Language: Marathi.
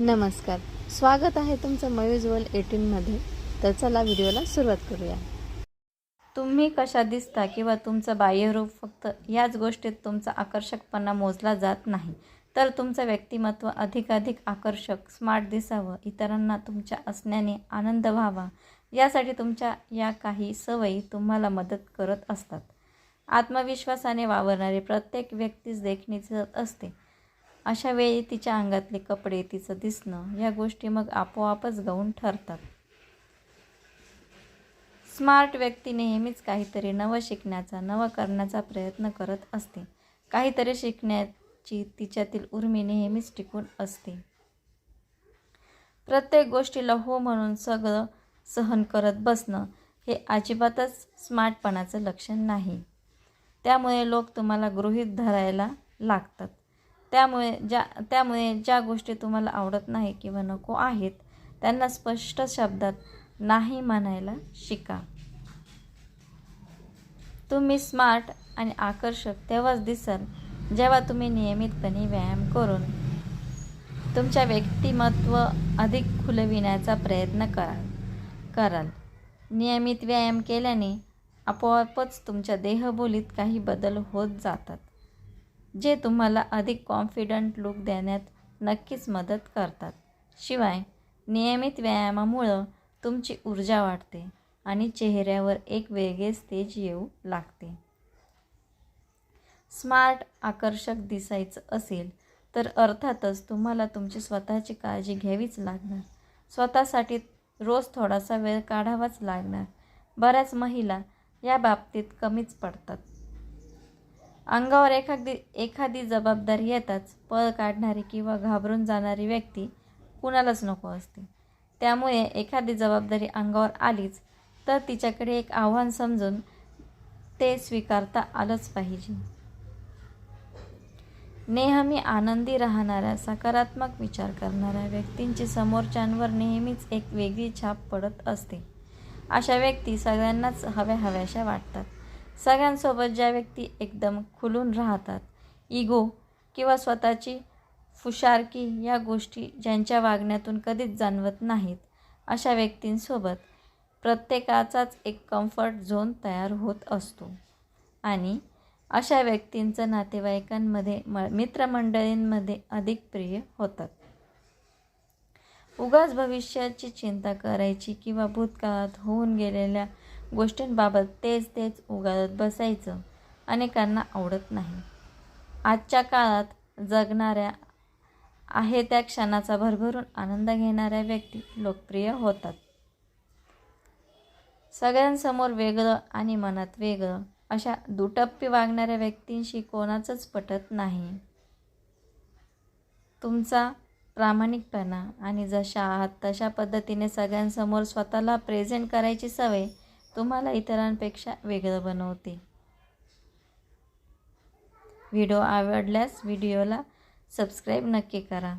नमस्कार. स्वागत आहे तुमचं मयुज्वल एटीनमध्ये तर चला व्हिडिओला सुरुवात करूया. तुम्ही कशा दिसता किंवा तुमचं बाह्यरूप फक्त याच गोष्टीत तुमचा आकर्षकपणा मोजला जात नाही तर तुमचं व्यक्तिमत्व अधिकाधिक आकर्षक स्मार्ट दिसावं इतरांना तुमच्या असण्याने आनंद व्हावा यासाठी तुमच्या या काही सवयी तुम्हाला मदत करत असतात. आत्मविश्वासाने वावरणारी प्रत्येक व्यक्तीच देखणी दिसत असते. अशा वेळी तिच्या अंगातले कपडे तिचं दिसणं या गोष्टी मग आपोआपच गौण ठरतात. स्मार्ट व्यक्ती नेहमीच काहीतरी नवं शिकण्याचा नवं करण्याचा प्रयत्न करत असते. काहीतरी शिकण्याची तिच्यातील उर्मी नेहमीच टिकून असते. प्रत्येक गोष्टीला हो म्हणून सगळं सहन करत बसणं हे अजिबातच स्मार्टपणाचं लक्षण नाही. त्यामुळे लोक तुम्हाला गृहीत धरायला लागतात. त्यामुळे ज्या त्यामुळे ज्या गोष्टी तुम्हाला आवडत नाही किंवा नको आहेत त्यांना स्पष्ट शब्दात नाही म्हणायला शिका. तुम्ही स्मार्ट आणि आकर्षक तेव्हाच दिसाल जेव्हा तुम्ही नियमितपणे व्यायाम करून तुमच्या व्यक्तिमत्व अधिक खुलविण्याचा प्रयत्न कराल. कराल. नियमित व्यायाम केल्याने आपोआपच तुमच्या देहबोलीत काही बदल होत जातात. जे तुम्हाला अधिक कॉन्फिडंट लुक देण्यात नक्कीच मदत करतात. शिवाय नियमित व्यायामामुळं तुमची ऊर्जा वाढते आणि चेहऱ्यावर एक वेगळेच तेज येऊ लागते. स्मार्ट आकर्षक दिसायचं असेल तर अर्थातच तुम्हाला तुमची स्वतःची काळजी घ्यावीच लागणार. स्वतःसाठी रोज थोडासा वेळ काढावाच लागणार. बऱ्याच महिला या बाबतीत कमीच पडतात. अंगावर एखादी एखादी जबाबदारी येताच पळ काढणारी किंवा घाबरून जाणारी व्यक्ती कुणालाच नको असते. त्यामुळे एखादी जबाबदारी अंगावर आलीच तर तिच्याकडे एक आव्हान समजून ते स्वीकारता आलंच पाहिजे. नेहमी आनंदी राहणाऱ्या सकारात्मक विचार करणाऱ्या व्यक्तींची समोरच्यांवर नेहमीच एक वेगळी छाप पडत असते. अशा व्यक्ती सगळ्यांनाच हव्या हव्याशा वाटतात. सगळ्यांसोबत ज्या व्यक्ती एकदम खुलून राहतात इगो किंवा स्वतःची फुशारकी या गोष्टी ज्यांच्या वागण्यातून कधीच जाणवत नाहीत अशा व्यक्तींसोबत प्रत्येकाचाच एक कम्फर्ट झोन तयार होत असतो. आणि अशा व्यक्तींचं नातेवाईकांमध्ये म मित्रमंडळींमध्ये अधिक प्रिय होतात. उगाच भविष्याची चिंता करायची किंवा भूतकाळात होऊन गेलेल्या गोष्टींबाबत तेच तेच उगाळत बसायचं. अनेकांना आवडत नाही. आजच्या काळात जगणाऱ्या आहे त्या क्षणाचा भरभरून आनंद घेणाऱ्या व्यक्ती लोकप्रिय होतात. सगळ्यांसमोर वेगळं आणि मनात वेगळं अशा दुटप्पी वागणाऱ्या व्यक्तींशी कोणाचंच पटत नाही. तुमचा प्रामाणिकपणा आणि जशा आहात तशा पद्धतीने सगळ्यांसमोर स्वतःला प्रेझेंट करायची सवय तुम्हाला इतरांपेक्षा वेगळं बनवते. व्हिडिओ आवडल्यास व्हिडिओला सबस्क्राईब नक्की करा.